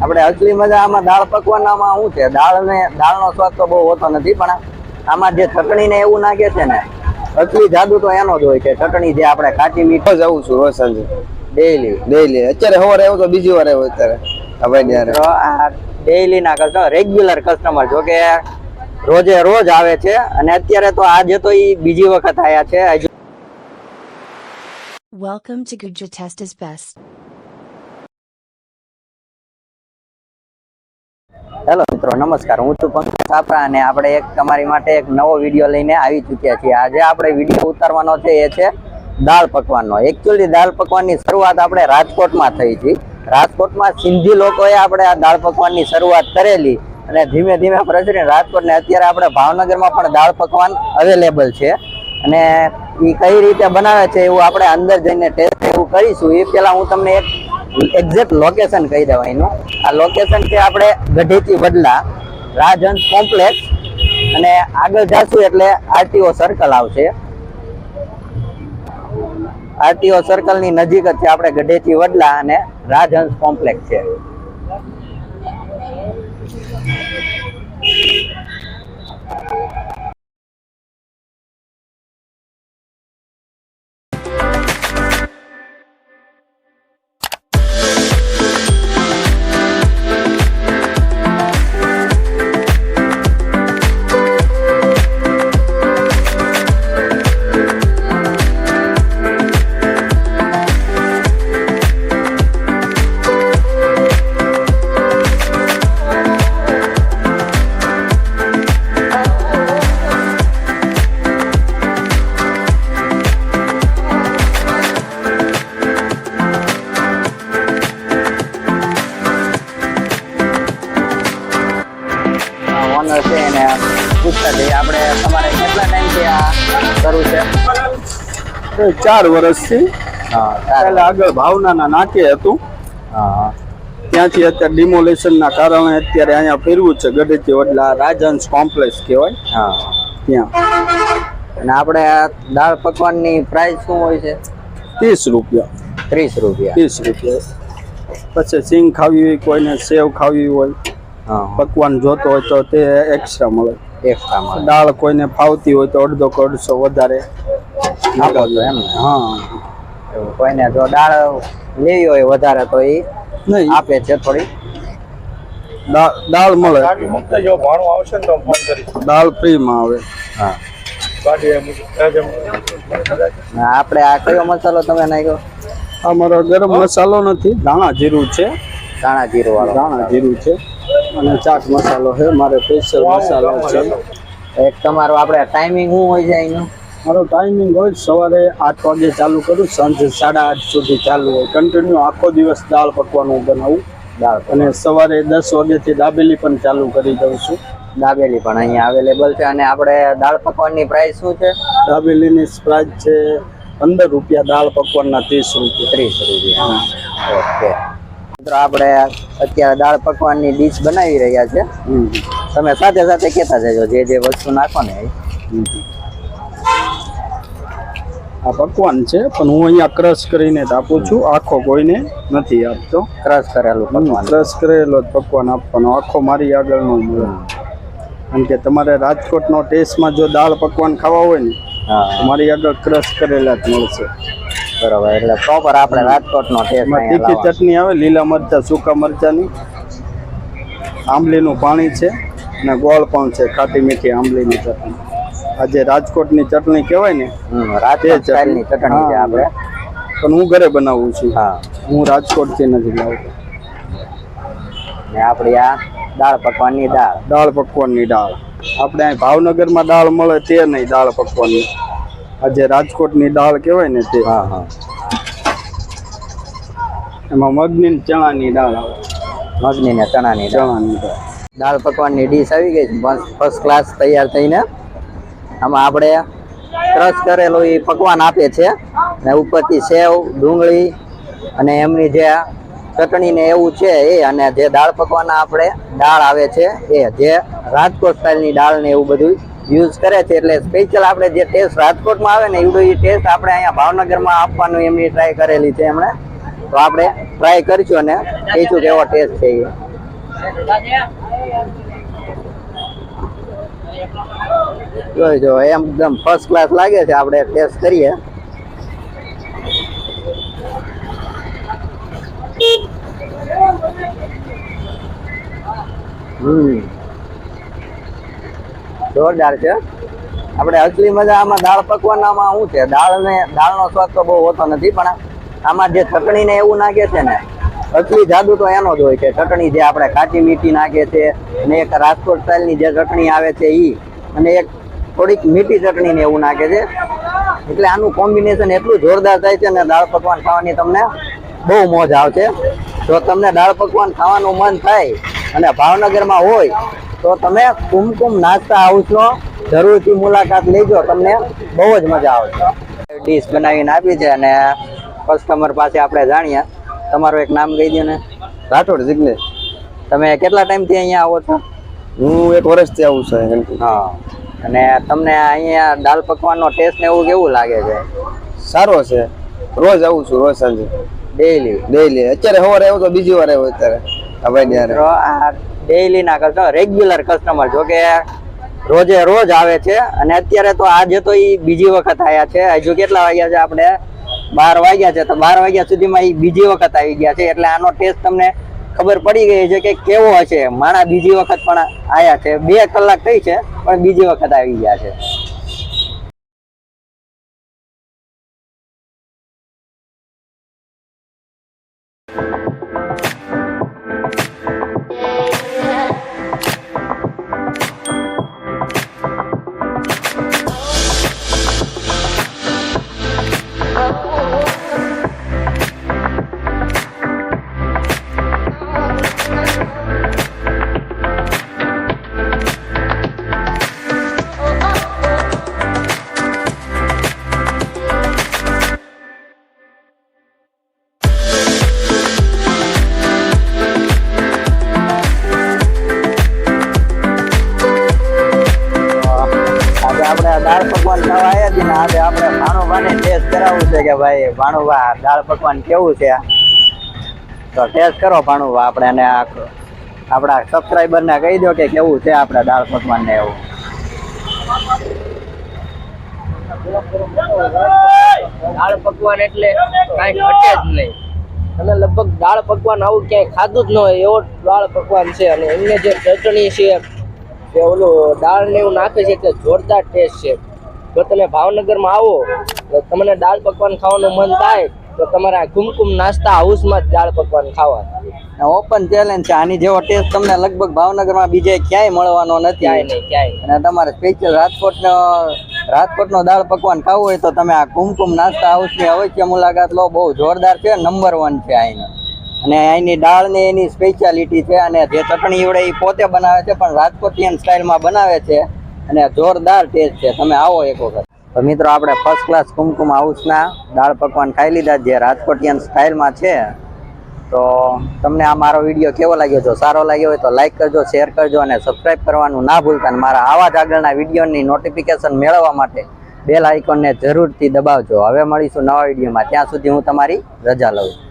આપણે અસલી મજા આમાં દાળ પકવાનામાં શું છે? દાળને દાળનો સ્વાદ તો બહુ હોતો નથી પણ આમાં જે ચટણીને એવું નાખે છે ને અસલી જાદુ તો એનો જ હોય છે. ચટણી જે આપણે કાચી મીઠો જવું છું રોજ સાંજે. ડેઈલી ડેઈલી અત્યારે સવારે આવ્યો તો બીજી વાર આવ્યો અત્યારે. આ ભાઈ ત્યારે આ ડેઈલી ના કસ્ટમર રેગ્યુલર કસ્ટમર જો કે રોજે રોજ આવે છે અને અત્યારે તો આજે તો એ બીજી વખત આવ્યા છે. Welcome to Guja Test is Best. Hello મિત્રો, નમસ્કાર. હું છું પંકજ છાપરા અને આપણે એક તમારી માટે એક નવો વીડિયો લઈને આવી ચૂક્યા છીએ. આજે આપણે વીડિયો ઉતારવાનો છે, એ છે દાળ પકવાનનો. એકચ્યુઅલી દાળ પકવાનની શરૂઆત આપણે રાજકોટમાં થઈ હતી. રાજકોટમાં સિંધી લોકોએ આપણે આ દાળ પકવાનની શરૂઆત કરેલી અને ધીમે ધીમે પ્રસરીને રાજકોટને અત્યારે આપણે ભાવનગરમાં પણ દાળ પકવાન અવેલેબલ છે. અને એ કઈ રીતે બનાવે છે એવું આપણે અંદર જઈને ટેસ્ટ એવું કરીશું. એ પહેલાં હું તમને એક એક્ઝેક્ટ લોકેશન કહી દેવાય એનું. આ લોકેશન છે આપણે ગઢેથી વડલા, રાજહંસ કોમ્પ્લેક્સ અને આગળ જશું એટલે આરટીઓ સર્કલ આવશે. આરટીઓ સર્કલની નજીક જ છે આપણે ગઢેથી વડલા અને રાજહંસ કોમ્પ્લેક્સ છે. કરવું છે. ચાર વર્ષથી હા પહેલા આગળ ભાવનાના નાકે હતું. હા. ત્યાંથી અત્યારે ડિમોલેશનના કારણે અત્યારે અહીંયા ફેરવું છે ગઢેથી વડલા રાજહંસ કોમ્પ્લેક્સ કહેવાય. હા. ત્યાં. અને આપણે આ દાળ પકવાનની પ્રાઇસ શું હોય છે? ત્રીસ રૂપિયા. ત્રીસ રૂપિયા. ત્રીસ રૂપિયા. પછી સિંગ ખાવી હોય કોઈને સેવ ખાવી હોય હા. પકવાન જોતો હોય તો તે એક્સ્ટ્રા મળે. એક્સ્ટ્રા મળે દાળ કોઈને ફાવતી હોય તો અડધો અડધો વધારે આપો. એમ હા. કોઈને જો દાળ લેવી હોય વધારે તો એ નહીં. આપે છે થોડી. દાળ દાળ મળે. જો ભાણું આવશે ને તો ફોન કરીશ. દાળ ફ્રીમાં આવે. હા. આપણે આ કયો મસાલો તમે નાખ્યો? અમારો ગરમ મસાલો નથી ધાણા જીરું છે. ધાણા જીરું વાળો ધાણા જીરું છે. અને ચાટ મસાલો છે મારે સ્પેશિયલ મસાલો છે. એક તમારો આપણે ટાઈમિંગ શું હોય છે એનું મારો ટાઈમિંગ હોય સવારે આઠ વાગે ચાલુ કરું સાંજે સાડા આઠ સુધી ચાલુ હોય. કન્ટિન્યુ આખો દિવસ દાળ પકવાનું બનાવું. દાળ અને સવારે દસ વાગ્યાથી દાબેલી પણ ચાલુ કરી દઉં છું. દાબેલી પણ અહીંયા અવેલેબલ છે અને આપણે દાળ પકવાનની પ્રાઇસ શું છે? દાબેલીની પ્રાઇસ છે પંદર રૂપિયા દાળ પકવાનના ત્રીસ રૂપિયા. ત્રીસ રૂપિયા. ઓકે. મિત્રો આપણે અત્યારે દાળ પકવાનની ડીશ બનાવી રહ્યા છે. તમે સાથે સાથે કહેતા જજો જે જે વસ્તુ નાખો ને આ પકવાન છે પણ હું અહીંયા ક્રશ કરીને જ આપું છું. આખો કોઈને નથી આપતો. ક્રશ કરેલું પકવાન. ક્રશ કરેલો જ પકવાન આપવાનો. આખો મારી આગળનો મળે. કારણ કે તમારે રાજકોટનો ટેસ્ટમાં જો દાળ પકવાન ખાવા હોય ને હા. મારી આગળ ક્રશ કરેલા જ મળશે. બરોબર એટલે પ્રોપર આપણે રાજકોટનો ટેસ્ટ તીખી ચટણી આવે લીલા મરચા સૂકા મરચાની. આંબલીનું પાણી છે અને ગોળ પણ છે ખાટી મીઠી આંબલીની ચટણી. આજે જે રાજકોટની ચટણી કહેવાય ને રાજકોટ ચટણી. હા. આપણે. પણ હું ઘરે બનાવું છું. હા. હું રાજકોટથી નથી લાવતો. ને આપણી આ દાળ પકવાનની દાળ. દાળ પકવાનની દાળ. આપણે અહીં ભાવનગરમાં દાળ મળે તે નહીં દાળ પકવાનની. આ જે રાજકોટની દાળ કહેવાય ને તે. હા હા. એમાં મગની ચણાની દાળ આવે. મગની ને ચણાની ચણાની દાળ. દાળ પકવાનની ડીશ આવી ગઈ ફર્સ્ટ ક્લાસ તૈયાર થઈને આમાં આપણે ક્રશ કરેલું એ પકવાન આપે છે. ને ઉપરથી સેવ ડુંગળી અને એમની જે ચટણી ને એવું છે એ અને જે દાળ પકવાના આપણે દાળ આવે છે એ જે રાજકોટ સ્ટાઇલની દાળ ને એવું બધું યુઝ કરે છે એટલે સ્પેશિયલ આપણે જે ટેસ્ટ રાજકોટમાં આવે ને એવું એ ટેસ્ટ આપણે અહીંયા ભાવનગરમાં આપવાનું એમની ટ્રાય કરેલી છે એમણે. તો આપણે ટ્રાય કરીશું અને કહીશું કેવો ટેસ્ટ છે એ. જોઈ જો એકદમ ફર્સ્ટ ક્લાસ લાગે છે, આપણે ટેસ્ટ કરીએ. હમ. જોરદાર છે. આપણે અસલી મજા આમાં દાળ પકવાનામાં શું છે? દાળ ને દાળનો સ્વાદ તો બહુ હોતો નથી, પણ આમાં જે ચટણીને એવું નાખે છે ને, અસલી જાદુ તો એનો જ હોય છે. ચટણી જે આપણે કાચી મીઠી નાખે છે અને એક રાજકોટ સ્ટાઇલની જે ચટણી આવે છે એ અને એક થોડીક મીઠી ચટણીને એવું નાખે છે. એટલે આનું કોમ્બિનેશન એટલું જોરદાર થાય છે ને દાળ પકવાન ખાવાની તમને બહુ મોજ આવશે. જો તમને દાળ પકવાન ખાવાનું મન થાય અને ભાવનગરમાં હોય તો તમે કુમકુમ નાસ્તા હાઉસનો જરૂરથી મુલાકાત લેજો. તમને બહુ જ મજા આવશે. ડીશ બનાવીને આપી છે અને કસ્ટમર પાસે આપણે જાણીએ. તમારું એક નામ કહી દો ને. રાઠોડ જિગ્નેશ. તમે કેટલા ટાઈમથી અહીંયા આવો છો? હું એક વર્ષથી આવું છું હા. અને તમને અહીંયા દાલ પકવાનનો ટેસ્ટ ને એવું કેવું લાગે છે? સારો છે. રોજ આવું છું રોજ સાંજે. ડેઈલી ડેઈલી અત્યારે સવારે આવ્યો તો બીજી વાર આવ્યો અત્યારે. હવે આ ડેઈલી ના કસ્ટમર રેગ્યુલર કસ્ટમર જો કે રોજે રોજ આવે છે અને અત્યારે તો આજે તો ઈ બીજી વખત આવ્યા છે. હજુ કેટલા વાગ્યા છે આપણે? બાર વાગ્યા છે. તો બાર વાગ્યા સુધીમાં એ બીજી વખત આવી ગયા છે. એટલે આનો ટેસ્ટ તમને ખબર પડી ગઈ છે કે કેવો હશે. માણા બીજી વખત પણ આવ્યા છે. બે કલાક થઈ છે, પણ બીજી વખત આવી ગયા છે. ભાણુભાને ટેસ્ટ કરાવવું છે કે ભાઈ ભાણુભા દાળ પકવાન કેવું છે? તો ટેસ્ટ કરો ભાણુભા આપણે એને આપણા સબસ્ક્રાઈબરને કહી દો કે કેવું છે આપણા દાળ પકવાન ને એવું. દાળ પકવાન એટલે કાંઈ ઘટે જ નહીં. અને લગભગ દાળ પકવાન આવું ક્યાંય ખાધું જ ન હોય, એવો દાળ પકવાન છે. અને એમને જે ચટણી છે એ ઓલું દાળ ને એવું નાખે છે, એટલે જોરદાર ટેસ્ટ છે. જો તમે ભાવનગરમાં આવો તો તમને દાળ પકવાન ખાવાનું મન થાય તો તમારે કુમકુમ નાસ્તા હાઉસમાં જ દાળ પકવાન ખાવા ઓપન ચેલેન્જ છે. આની જેવો ટેસ્ટ તમને લગભગ ભાવનગરમાં બીજે ક્યાંય મળવાનો નથી. ક્યાંય નહીં ક્યાંય અને તમારે સ્પેશિયલ રાજકોટનો રાજકોટનો દાળ પકવાન ખાવું હોય તો તમે આ કુમકુમ નાસ્તા હાઉસની અવશ્ય મુલાકાત લો. બહુ જોરદાર છે. નંબર વન છે અહીંનો અને અહીંની દાળ ને એની સ્પેશિયાલિટી છે. અને જે ચટણી એવડે એ પોતે બનાવે છે પણ રાજકોટિયન સ્ટાઇલમાં બનાવે છે. અને જોરદાર ટેસ્ટ છે. તમે આવો એક વખત. તો મિત્રો, આપણે ફર્સ્ટ ક્લાસ કુમકુમ હાઉસના દાળ પકવાન ખાઈ લીધા જે રાજકોટિયન સ્ટાઇલમાં છે. તો તમને આ મારો વીડિયો કેવો લાગ્યો? જો સારો લાગ્યો હોય તો લાઇક કરજો શેર કરજો અને સબસ્ક્રાઇબ કરવાનું ના ભૂલતા. અને મારા આવા જ આગળના વિડીયોની નોટિફિકેશન મેળવવા માટે બેલ આઇકોનને જરૂરથી દબાવજો. હવે મળીશું નવા વિડીયોમાં. ત્યાં સુધી હું તમારી રજા લઉં